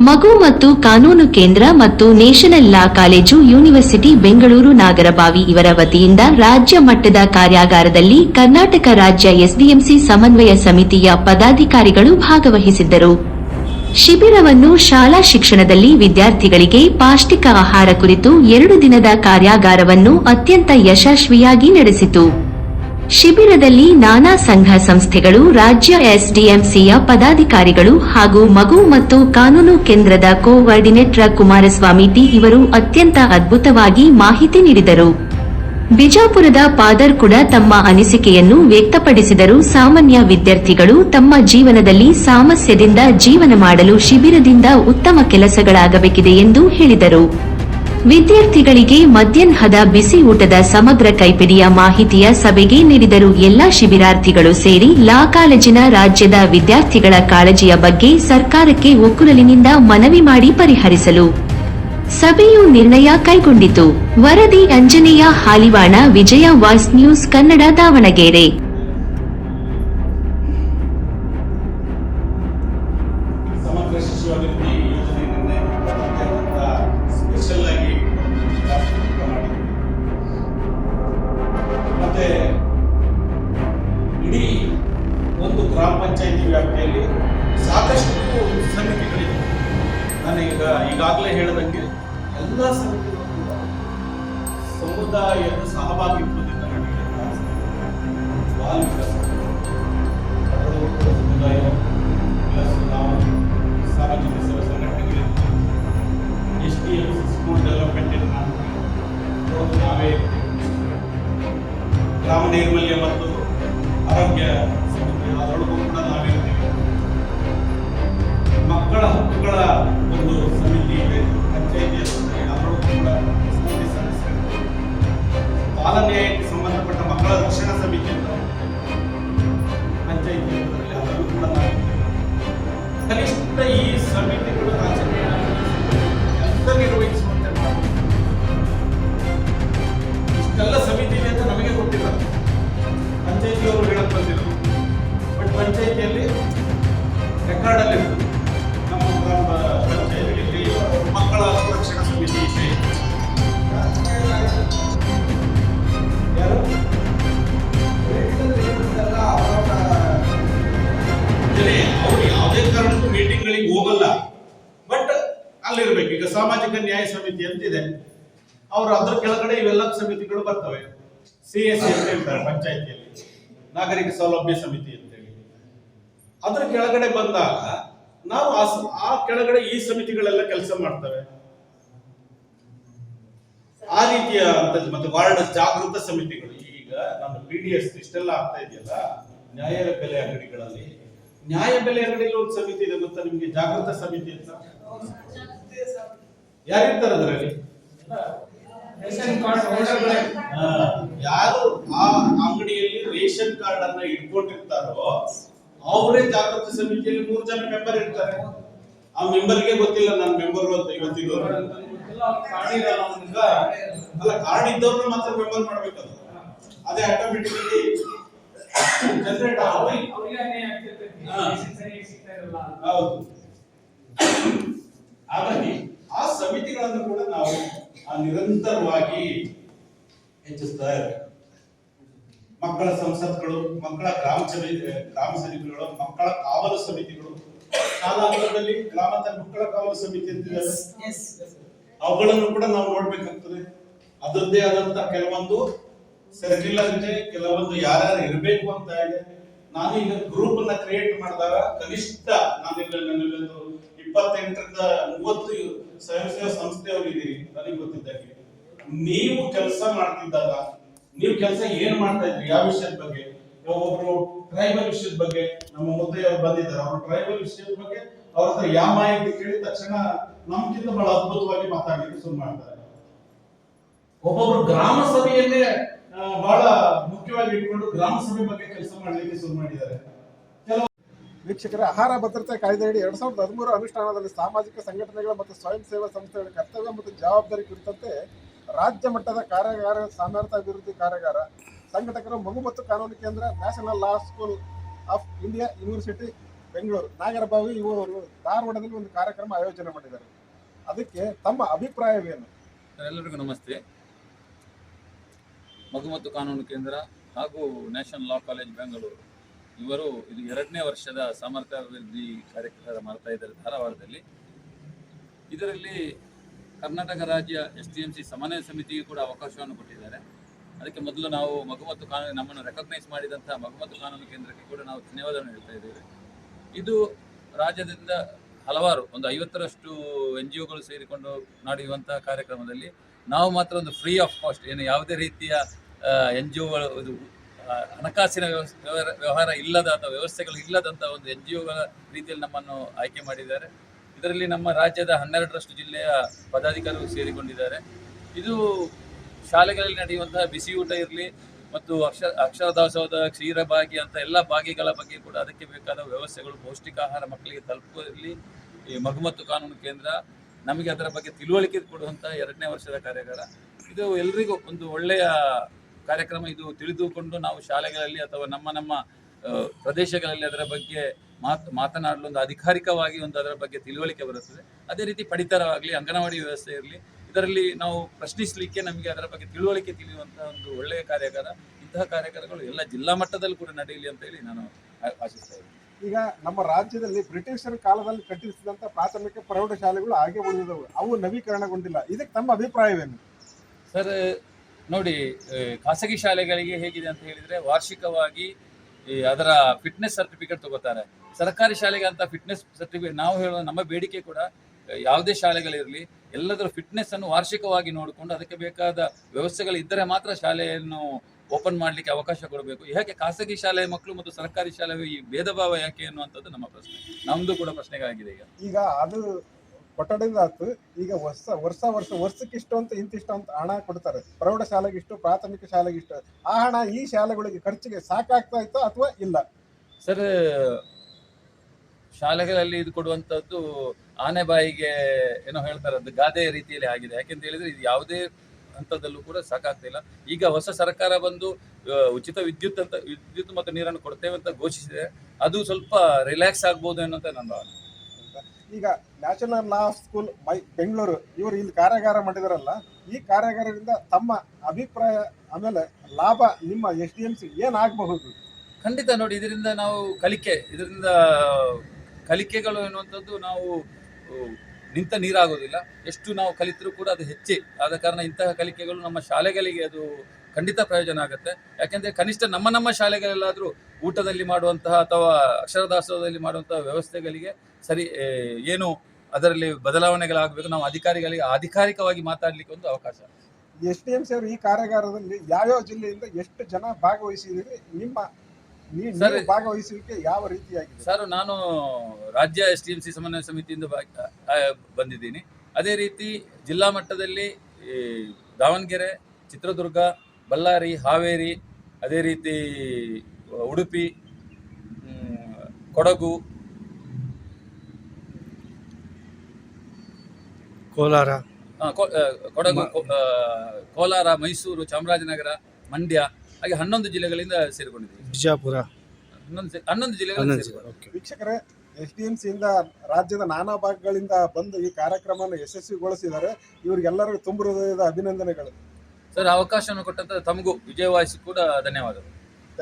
ಮಗು ಮತ್ತು ಕಾನೂನು ಕೇಂದ್ರ ಮತ್ತು national law college, university, Bengaluru, Nagarbhavi ಇವರ ವತಿಯಿಂದ ರಾಜ್ಯ ಮಟ್ಟದ ಕಾರ್ಯಾಗಾರದಲ್ಲಿ ಕರ್ನಾಟಕ ರಾಜ್ಯ ಎಸ್ಡಿಎಂಸಿ ಸಮನ್ವಯ ಸಮಿತಿಯ ಪದಾಧಿಕಾರಿಗಳು ಭಾಗವಹಿಸಿದ್ದರು. ಶಿಬಿರವನ್ನು ಶಾಲಾ ಶಿಕ್ಷಣದಲ್ಲಿ ವಿದ್ಯಾರ್ಥಿಗಳಿಗೆ ಪೌಷ್ಟಿಕ ಆಹಾರ ಕುರಿತು ಎರಡು ದಿನದ ಕಾರ್ಯಾಗಾರವನ್ನು ಅತ್ಯಂತ ಯಶಸ್ವಿಯಾಗಿ ನಡೆಸಿತು. ಶಿಬಿರದಲ್ಲಿ ನಾನಾ ಸಂಘ ಸಂಸ್ಥೆಗಳು, ರಾಜ್ಯ ಎಸ್ಡಿಎಂಸಿಯ ಪದಾಧಿಕಾರಿಗಳು ಹಾಗೂ ಮಗು ಮತ್ತು ಕಾನೂನು ಕೇಂದ್ರದ ಕೋಆರ್ಡಿನೇಟರ್ ಕುಮಾರಸ್ವಾಮಿ ಟಿ ಇವರು ಅತ್ಯಂತ ಅದ್ಭುತವಾಗಿ ಮಾಹಿತಿ ನೀಡಿದರು. ಬಿಜಾಪುರದ ಪಾದರ್ ಕೂಡ ತಮ್ಮ ಅನಿಸಿಕೆಯನ್ನು ವ್ಯಕ್ತಪಡಿಸಿದರು. ಸಾಮಾನ್ಯ ವಿದ್ಯಾರ್ಥಿಗಳು ತಮ್ಮ ಜೀವನದಲ್ಲಿ ಸಾಮಸ್ಯದಿಂದ ಜೀವನ ಮಾಡಲು ಶಿಬಿರದಿಂದ ಉತ್ತಮ ಕೆಲಸಗಳಾಗಬೇಕಿದೆ ಎಂದು ಹೇಳಿದರು. ವಿದ್ಯಾರ್ಥಿಗಳಿಗೆ ಮಧ್ಯಾಹ್ನದ ಬಿಸಿ ಊಟದ ಸಮಗ್ರ ಕೈಪಿಡಿಯ ಮಾಹಿತಿಯ ಸಭೆಗೆ ನೀಡಿದರು. ಎಲ್ಲಾ ಶಿಬಿರಾರ್ಥಿಗಳು ಸೇರಿ ಲಾ ಕಾಲೇಜಿನ ರಾಜ್ಯದ ವಿದ್ಯಾರ್ಥಿಗಳ ಕಾಳಜಿಯ ಬಗ್ಗೆ ಸರ್ಕಾರಕ್ಕೆ ಒಕ್ಕುರಲಿನಿಂದ ಮನವಿ ಮಾಡಿ ಪರಿಹರಿಸಲು ಸಭೆಯು ನಿರ್ಣಯ ಕೈಗೊಂಡಿತು. ವರದಿ ಅಂಜನೇಯ ಹಾಲಿವಾಣ ವಿಜಯ ವಾಯ್ಸ್ ನ್ಯೂಸ್ ಕನ್ನಡ ದಾವಣಗೆರೆ. ಪಂಚಾಯಿತಿ ವ್ಯಾಪ್ತಿಯಲ್ಲಿ ಸಾಕಷ್ಟು ಸಮಿತಿಗಳಿವೆ. ನಾನು ಈಗ ಈಗಾಗಲೇ ಹೇಳಿದಂಗೆ ಎಲ್ಲ ಸಮಿತಿಗಳು ಸಮುದಾಯದ ಸಹಭಾಗಿತ್ವದಿಂದ ಸಮಿತಿಗಳು ನಿರ್ವಹಿಸುವಂತೆ ಮಾಡಬೇಕು ಇಷ್ಟೆಲ್ಲ ಸಮಿತಿ ಇದೆ ಅಂತ ನಮಗೆ ಗೊತ್ತಿಲ್ಲ. ಪಂಚಾಯತಿಯವರು ಹೇಳಕ್ ಬಂದಿದ್ದರು ಬಟ್ ಪಂಚಾಯಿತಿಯಲ್ಲಿ ರೆಕಾರ್ಡ್ ಅಲ್ಲಿರ್ಬೇಕು. ಈಗ ಸಾಮಾಜಿಕ ನ್ಯಾಯ ಸಮಿತಿ ಅಂತಿದೆ. ಅವರು ಅದ್ರ ಕೆಳಗಡೆ ಇವೆಲ್ಲ ಸಮಿತಿಗಳು ಬರ್ತವೆ. ಸಿ ಎಸ್ ಅಂತ ಹೇಳ್ತಾರೆ ಪಂಚಾಯತಿಯಲ್ಲಿ. ನಾಗರಿಕ ಸೌಲಭ್ಯ ಸಮಿತಿ ಅಂತೇಳಿ. ಅದ್ರ ಕೆಳಗಡೆ ಬಂದಾಗ ನಾವು ಆ ಕೆಳಗಡೆ ಈ ಸಮಿತಿಗಳೆಲ್ಲ ಕೆಲಸ ಮಾಡ್ತವೆ. ಆ ರೀತಿಯ ಮತ್ತೆ ವಾರ್ಡ್ ಜಾಗೃತ ಸಮಿತಿಗಳು. ಈಗ ನಮ್ಮ ಪಿ ಡಿ ಎಸ್ ಇಷ್ಟೆಲ್ಲ ಆಗ್ತಾ ಇದೆಯಲ್ಲ, ನ್ಯಾಯ ಬೆಲೆ ಅಂಗಡಿಗಳಲ್ಲಿ. ನ್ಯಾಯ ಬೆಲೆ ಅಂಗಡಿಯಲ್ಲಿ ಒಂದು ಸಮಿತಿ ಇದೆ ಗೊತ್ತಾ ನಿಮ್ಗೆ ಜಾಗೃತ ಸಮಿತಿ ಅಂತ? ಯಾರಿರ್ತಾರೆ ಅದರಲ್ಲಿ? ಯಾರು ಆ ಅಂಗಡಿಯಲ್ಲಿ ರೇಷನ್ ಕಾರ್ಡ್ ಅನ್ನ ಇಟ್ಕೊಂಡಿರ್ತಾರೋ ಅವರೇ ಜಾಗೃತಿ ಸಮಿತಿಯಲ್ಲಿ ಮೂರು ಜನ ಮೆಂಬರ್ ಇರ್ತಾರೆ. ಆ ಮೆಂಬರ್ಗೆ ಗೊತ್ತಿಲ್ಲ ನನ್ನ ಮೆಂಬರ್ ಅಂತ ಇವತ್ತಿಗೂ ಅಲ್ಲ ಕಾರ್ಡ್ ಇದ್ದವ್ರನ್ನ ಮಾತ್ರ ಮೆಂಬರ್ ಮಾಡ್ಬೇಕದು ಅದೇ ಆಟೋಮೆಟಿಕಲಿ ಜನರೇಟ್ ಹೌದು. ಹಾಗಾಗಿ ಆ ಸಮಿತಿಗಳನ್ನು ಕೂಡ ನಾವು ನಿರಂತರವಾಗಿ ಹೆಚ್ಚಿಸ್ತಾ ಇರಬೇಕು. ಮಕ್ಕಳ ಸಂಸತ್ಗಳು ಮಕ್ಕಳ ಗ್ರಾಮ ಸಮಿತಿ ಗ್ರಾಮ ಸಮಿತಿಗಳು ಮಕ್ಕಳ ಕಾವಲು ಸಮಿತಿಗಳು ಕಾಲಾಂತರದಲ್ಲಿ ಗ್ರಾಮಾಂತರ ಮಕ್ಕಳ ಕಾವಲು ಸಮಿತಿ ಅಂತಿದ್ದಾರೆ ಅವುಗಳನ್ನು ಕೂಡ ನಾವು ನೋಡ್ಬೇಕಾಗ್ತದೆ. ಅದರದ್ದೇ ಆದಂತ ಕೆಲವೊಂದು ಸರ್ಕಿಲ್ ಇದೆ ಕೆಲವೊಂದು ಯಾರ್ಯಾರು ಇರಬೇಕು ಅಂತ ಇದೆ ನಾನು ಈಗ ಗ್ರೂಪ್ ಅನ್ನ ಕ್ರಿಯೇಟ್ ಮಾಡಿದಾಗ ಕನಿಷ್ಠ ನಾನು ಈಗ ನನ್ನಲ್ಲೊಂದು ಇಪ್ಪತ್ತೆಂಟರಿಂದ ಮೂವತ್ತು ಸ್ವಯಂ ಸೇವಾ ಸಂಸ್ಥೆಯವರು ಇದ್ದೀರಿ ನನಗೆ ಗೊತ್ತಿದ್ದಾಗೆ ನೀವು ಕೆಲಸ ಮಾಡ್ತಿದ್ದಾಗ, ನೀವು ಕೆಲಸ ಏನ್ ಮಾಡ್ತಾ ಇದ್ರಿ, ಯಾವ ವಿಷಯದ ಬಗ್ಗೆ? ಒಬ್ಬರು ಟ್ರೈಬಲ್ ವಿಷಯದ ಬಗ್ಗೆ, ನಮ್ಮ ಮುದ್ದೆಯವರು ಬಂದಿದ್ದಾರೆ. ಅವರು ಟ್ರೈಬಲ್ ವಿಷಯದ ಬಗ್ಗೆ ಅವ್ರ ಹತ್ರ ಯಾವ ಮಾಹಿತಿ ಕೇಳಿದ ತಕ್ಷಣ ನಮ್ಗಿಂತ ಬಹಳ ಅದ್ಭುತವಾಗಿ ಮಾತಾಡ್ಲಿಕ್ಕೆ ಶುರು ಮಾಡ್ತಾರೆ. ಒಬ್ಬೊಬ್ರು ಗ್ರಾಮ ಸಭೆಯಲ್ಲೇ ಬಹಳ ಮುಖ್ಯವಾಗಿ ಇಟ್ಕೊಂಡು ಗ್ರಾಮ ಸಭೆ ಬಗ್ಗೆ ಕೆಲಸ ಮಾಡ್ಲಿಕ್ಕೆ ಶುರು ಮಾಡಿದ್ದಾರೆ. ವೀಕ್ಷಕರ ಆಹಾರ ಭದ್ರತೆ ಕಾಯ್ದೆಯಡಿ ಎರಡ್ ಸಾವಿರದ ಹದಿಮೂರು ಅನುಷ್ಠಾನದಲ್ಲಿ ಸಾಮಾಜಿಕ ಸಂಘಟನೆಗಳ ಮತ್ತು ಸ್ವಯಂ ಸೇವಾ ಸಂಸ್ಥೆಗಳ ಕರ್ತವ್ಯ ಮತ್ತು ಜವಾಬ್ದಾರಿ ಕುರಿತಂತೆ ರಾಜ್ಯ ಮಟ್ಟದ ಕಾರ್ಯಾಗಾರ ಸಾಮರ್ಥ್ಯ ಅಭಿವೃದ್ಧಿ ಕಾರ್ಯಾಗಾರ ಸಂಘಟಕರು ಮಗು ಮತ್ತು ಕಾನೂನು ಕೇಂದ್ರ, national law school of India university, Bengaluru, Nagarbhavi ಇವರು ಧಾರವಾಡದಲ್ಲಿ ಒಂದು ಕಾರ್ಯಕ್ರಮ ಆಯೋಜನೆ ಮಾಡಿದ್ದಾರೆ. ಅದಕ್ಕೆ ತಮ್ಮ ಅಭಿಪ್ರಾಯವೇನು? ಎಲ್ಲರಿಗೂ ನಮಸ್ತೆ. ಮಗು ಮತ್ತು ಕಾನೂನು ಕೇಂದ್ರ ಹಾಗೂ ನ್ಯಾಷನಲ್ ಲಾ ಕಾಲೇಜ್ ಬೆಂಗಳೂರು. ಇವರು ಇದು ಎರಡನೇ ವರ್ಷದ ಸಾಮರ್ಥ್ಯ ಅಭಿವೃದ್ಧಿ ಕಾರ್ಯಕ್ರಮ ಮಾಡ್ತಾ ಇದ್ದಾರೆ ಧಾರವಾಡದಲ್ಲಿ. ಇದರಲ್ಲಿ ಕರ್ನಾಟಕ ರಾಜ್ಯ ಎಸ್ ಟಿ ಎಂ ಸಿ ಸಮನ್ವಯ ಸಮಿತಿಗೆ ಕೂಡ ಅವಕಾಶವನ್ನು ಕೊಟ್ಟಿದ್ದಾರೆ. ಅದಕ್ಕೆ ಮೊದಲು ನಾವು ಮಗುಮತ್ತು ಕಾನೂನು ನಮ್ಮನ್ನು ರೆಕಗ್ನೈಸ್ ಮಾಡಿದಂತಹ ಮಗುಮತ್ತು ಕಾನೂನು ಕೇಂದ್ರಕ್ಕೆ ಕೂಡ ನಾವು ಧನ್ಯವಾದವನ್ನು ಹೇಳ್ತಾ ಇದ್ದೇವೆ. ಇದು ರಾಜ್ಯದಿಂದ ಹಲವಾರು, ಒಂದು ಐವತ್ತರಷ್ಟು ಎನ್ ಜಿ ಒಗಳು ಸೇರಿಕೊಂಡು ನಡೆಯುವಂತಹ ಕಾರ್ಯಕ್ರಮದಲ್ಲಿ ನಾವು ಮಾತ್ರ ಒಂದು ಫ್ರೀ ಆಫ್ ಕಾಸ್ಟ್ ಏನು ಯಾವುದೇ ರೀತಿಯ ಎನ್ ಜಿ ಒಗಳು, ಇದು ಹಣಕಾಸಿನ ವ್ಯವಹಾರ ಇಲ್ಲದ ಅಥವಾ ವ್ಯವಸ್ಥೆಗಳು ಇಲ್ಲದಂಥ ಒಂದು ಎನ್ ಜಿ ಒಗಳ ರೀತಿಯಲ್ಲಿ ನಮ್ಮನ್ನು ಆಯ್ಕೆ ಮಾಡಿದ್ದಾರೆ. ಇದರಲ್ಲಿ ನಮ್ಮ ರಾಜ್ಯದ ಹನ್ನೆರಡರಷ್ಟು ಜಿಲ್ಲೆಯ ಪದಾಧಿಕಾರಿಗಳು ಸೇರಿಕೊಂಡಿದ್ದಾರೆ. ಇದು ಶಾಲೆಗಳಲ್ಲಿ ನಡೆಯುವಂತಹ ಊಟ ಇರಲಿ ಮತ್ತು ಅಕ್ಷರ ಅಕ್ಷರ ದಾಸೋಹದ ಕ್ಷೀರ ಭಾಗಿ ಅಂತ ಎಲ್ಲ ಭಾಗಿಗಳ ಬಗ್ಗೆ ಕೂಡ ಅದಕ್ಕೆ ಬೇಕಾದ ವ್ಯವಸ್ಥೆಗಳು ಪೌಷ್ಟಿಕ ಆಹಾರ ಮಕ್ಕಳಿಗೆ ತಲುಪುವಲ್ಲಿ ಈ ಮಗುಮತ್ತು ಕಾನೂನು ಕೇಂದ್ರ ನಮಗೆ ಅದರ ಬಗ್ಗೆ ತಿಳುವಳಿಕೆ ಕೊಡುವಂಥ ಎರಡನೇ ವರ್ಷದ ಕಾರ್ಯಾಗಾರ. ಇದು ಎಲ್ರಿಗೂ ಒಂದು ಒಳ್ಳೆಯ ಕಾರ್ಯಕ್ರಮ ಇದು ತಿಳಿದುಕೊಂಡು ನಾವು ಶಾಲೆಗಳಲ್ಲಿ ಅಥವಾ ನಮ್ಮ ನಮ್ಮ ಪ್ರದೇಶಗಳಲ್ಲಿ ಅದರ ಬಗ್ಗೆ ಮಾತ್ ಮಾತನಾಡಲು ಒಂದು ಅಧಿಕಾರಿಕವಾಗಿ ಒಂದು ಅದರ ಬಗ್ಗೆ ತಿಳುವಳಿಕೆ ಬರುತ್ತದೆ. ಅದೇ ರೀತಿ ಪಡಿತರವಾಗಲಿ ಅಂಗನವಾಡಿ ವ್ಯವಸ್ಥೆ ಇರಲಿ ಇದರಲ್ಲಿ ನಾವು ಪ್ರಶ್ನಿಸಲಿಕ್ಕೆ ನಮಗೆ ಅದರ ಬಗ್ಗೆ ತಿಳುವಳಿಕೆ ತಿಳಿಯುವಂತಹ ಒಂದು ಒಳ್ಳೆಯ ಕಾರ್ಯಾಗಾರ ಇಂತಹ ಕಾರ್ಯಕ್ರಮಗಳು ಎಲ್ಲ ಜಿಲ್ಲಾ ಮಟ್ಟದಲ್ಲಿ ಕೂಡ ನಡೆಯಲಿ ಅಂತ ಹೇಳಿ ನಾನು ಆಶಿಸ್ತಾ ಇದ್ದೀನಿ. ಈಗ ನಮ್ಮ ರಾಜ್ಯದಲ್ಲಿ ಬ್ರಿಟಿಷರ ಕಾಲದಲ್ಲಿ ಕಟ್ಟಿಸಿದಂತ ಪ್ರಾಥಮಿಕ ಪ್ರೌಢಶಾಲೆಗಳು ಹಾಗೆ ಉಳಿದವು. ಅವು ನವೀಕರಣಗೊಂಡಿಲ್ಲ. ಇದಕ್ಕೆ ತಮ್ಮ ಅಭಿಪ್ರಾಯವೇನು? ಸರ್ ನೋಡಿ ಖಾಸಗಿ ಶಾಲೆಗಳಿಗೆ ಹೇಗಿದೆ ಅಂತ ಹೇಳಿದ್ರೆ ವಾರ್ಷಿಕವಾಗಿ ಅದರ ಫಿಟ್ನೆಸ್ ಸರ್ಟಿಫಿಕೇಟ್ ತಗೋತಾರೆ. ಸರ್ಕಾರಿ ಶಾಲೆಗೆ ಅಂತ ಫಿಟ್ನೆಸ್ ಸರ್ಟಿಫಿಕೇಟ್ ನಾವು ಹೇಳೋ ನಮ್ಮ ಬೇಡಿಕೆ ಕೂಡ ಯಾವುದೇ ಶಾಲೆಗಳಿರಲಿ, ಎಲ್ಲದರ ಫಿಟ್ನೆಸ್ ಅನ್ನು ವಾರ್ಷಿಕವಾಗಿ ನೋಡಿಕೊಂಡು ಅದಕ್ಕೆ ಬೇಕಾದ ವ್ಯವಸ್ಥೆಗಳು ಇದ್ದರೆ ಮಾತ್ರ ಶಾಲೆಯನ್ನು ಓಪನ್ ಮಾಡಲಿಕ್ಕೆ ಅವಕಾಶ ಕೊಡಬೇಕು. ಯಾಕೆ ಖಾಸಗಿ ಶಾಲೆಯ ಮಕ್ಕಳು ಮತ್ತು ಸರ್ಕಾರಿ ಶಾಲೆ ಈ ಭೇದ ಭಾವ ಯಾಕೆ ಅನ್ನುವಂಥದ್ದು ನಮ್ಮ ಪ್ರಶ್ನೆ. ನಮ್ದು ಕೂಡ ಪ್ರಶ್ನೆಗಾಗಿದೆ ಈಗ. ಈಗ ಅದು ಕೊಠಡಿಂದ ಆತು ಈಗ ವರ್ಷ ವರ್ಷ ವರ್ಷ, ವರ್ಷಕ್ಕೆ ಇಷ್ಟು ಅಂತ ಇಂತಿಷ್ಟು ಅಂತ ಹಣ ಕೊಡ್ತಾರೆ. ಪ್ರೌಢಶಾಲೆಗೆ ಇಷ್ಟು, ಪ್ರಾಥಮಿಕ ಶಾಲೆಗೆ ಇಷ್ಟು. ಆ ಹಣ ಈ ಶಾಲೆಗಳಿಗೆ ಖರ್ಚಿಗೆ ಸಾಕಾಗ್ತಾ ಇತ್ತು ಅಥವಾ ಇಲ್ಲ? ಸರ್, ಶಾಲೆಗಳಲ್ಲಿ ಇದು ಕೊಡುವಂಥದ್ದು ಆನೆ ಬಾಯಿಗೆ ಏನೋ ಹೇಳ್ತಾರೆ ಅದು ಗಾದೆ ರೀತಿಯಲ್ಲಿ ಆಗಿದೆ. ಯಾಕೆಂತ ಹೇಳಿದ್ರೆ ಇದು ಯಾವುದೇ ಹಂತದಲ್ಲೂ ಕೂಡ ಸಾಕಾಗ್ತಿಲ್ಲ ಈಗ ಹೊಸ ಸರ್ಕಾರ ಬಂದು ಉಚಿತ ವಿದ್ಯುತ್ ಅಂತ, ವಿದ್ಯುತ್ ಮತ್ತು ನೀರನ್ನು ಕೊಡ್ತೇವೆ ಅಂತ ಘೋಷಿಸಿದೆ. ಅದು ಸ್ವಲ್ಪ ರಿಲ್ಯಾಕ್ಸ್ ಆಗ್ಬೋದು ಅನ್ನೋಂತ ನನ್ನ ಭಾವನೆ. ಈಗ national law school my Bengaluru ಇವರು ಇಲ್ಲಿ ಕಾರ್ಯಾಗಾರ ಮಾಡಿದಾರಲ್ಲ, ಈ ಕಾರ್ಯಾಗಾರದಿಂದ ತಮ್ಮ ಅಭಿಪ್ರಾಯ, ಆಮೇಲೆ ಲಾಭ ನಿಮ್ಮ ಎಸ್ ಡಿ ಎಂ ಸಿ ಏನಾಗಬಹುದು ಖಂಡಿತ ನೋಡಿ, ಇದರಿಂದ ನಾವು ಕಲಿಕೆ, ಇದರಿಂದ ಕಲಿಕೆಗಳು ಎನ್ನುವಂಥದ್ದು ನಾವು ನಿಂತ ನೀರಾಗೋದಿಲ್ಲ. ಎಷ್ಟು ನಾವು ಕಲಿತರೂ ಕೂಡ ಅದು ಹೆಚ್ಚಿ. ಆದ ಕಾರಣ ಇಂತಹ ಕಲಿಕೆಗಳು ನಮ್ಮ ಶಾಲೆಗಳಿಗೆ ಅದು ಖಂಡಿತ ಪ್ರಯೋಜನ ಆಗುತ್ತೆ. ಯಾಕೆಂದರೆ ಕನಿಷ್ಠ ನಮ್ಮ ನಮ್ಮ ಶಾಲೆಗಳಲ್ಲಾದರೂ ಊಟದಲ್ಲಿ ಮಾಡುವಂತಹ ಅಥವಾ ಅಕ್ಷರ ದಾಸೋಹದಲ್ಲಿ ಮಾಡುವಂತಹ ವ್ಯವಸ್ಥೆಗಳಿಗೆ ಸರಿ ಏನು ಅದರಲ್ಲಿ ಬದಲಾವಣೆಗಳಾಗಬೇಕು? ನಾವು ಅಧಿಕಾರಿಗಳಿಗೆ ಅಧಿಕಾರಿಕವಾಗಿ ಮಾತಾಡಲಿಕ್ಕೆ ಒಂದು ಅವಕಾಶ. ಎಸ್ ಡಿ ಎಂ ಸಿ ಅವರು ಈ ಕಾರ್ಯಾಗಾರದಲ್ಲಿ ಯಾವ್ಯಾವ ಜಿಲ್ಲೆಯಿಂದ ಎಷ್ಟು ಜನ ಭಾಗವಹಿಸಿದ್ರೆ ನಿಮ್ಮ ಸರ್, ಭಾಗವಹಿಸುವಿಕೆ ಯಾವ ರೀತಿಯಾಗಿದೆ? ಸರ್ ನಾನು ರಾಜ್ಯ ಎಸ್ ಡಿ ಎಂ ಸಿ ಸಮನ್ವಯ ಸಮಿತಿಯಿಂದ ಬಂದಿದ್ದೀನಿ. ಅದೇ ರೀತಿ ಜಿಲ್ಲಾ ಮಟ್ಟದಲ್ಲಿ ದಾವಣಗೆರೆ ಚಿತ್ರದುರ್ಗ ಬಳ್ಳಾರಿ ಹಾವೇರಿ ಅದೇ ರೀತಿ ಉಡುಪಿ ಕೊಡಗು ಕೋಲಾರ. ಆ, ಕೊ- ಆ, ಕೊಡಗು ಕೊ- ಆ, ಕೋಲಾರ ಮೈಸೂರು ಚಾಮರಾಜನಗರ ಮಂಡ್ಯ ಹಾಗೆ ಹನ್ನೊಂದು ಜಿಲ್ಲೆಗಳಿಂದ ಸೇರಿಕೊಂಡಿದ್ದೀವಿ. ಬಿಜಾಪುರ. ಹನ್ನೊಂದು ಜಿ- ಹನ್ನೊಂದು ಜಿಲ್ಲೆಗಳಿಂದ ಹನ್ನೊಂದು ಸೇರಿಕೊಂಡಿದ್ದೀವಿ. ಓಕೆ. ವೀಕ್ಷಕರೇ ಎಸ್ ಡಿ ಎಂ ಸಿಯಿಂದ ರಾಜ್ಯದ ನಾನಾ ಭಾಗಗಳಿಂದ ಬಂದು ಈ ಕಾರ್ಯಕ್ರಮವನ್ನು ಯಶಸ್ವಿಗೊಳಿಸಿದ್ದಾರೆ. ಇವರಿಗೆಲ್ಲರಿಗೂ ತುಂಬ ಹೃದಯದ ಅಭಿನಂದನೆಗಳು. ಸರ್ ಅವಕಾಶವನ್ನು ಕೊಟ್ಟಂತ ತಮಗೂ ವಿಜಯವಾಯಿಸಿ ಕೂಡ ಧನ್ಯವಾದಗಳು.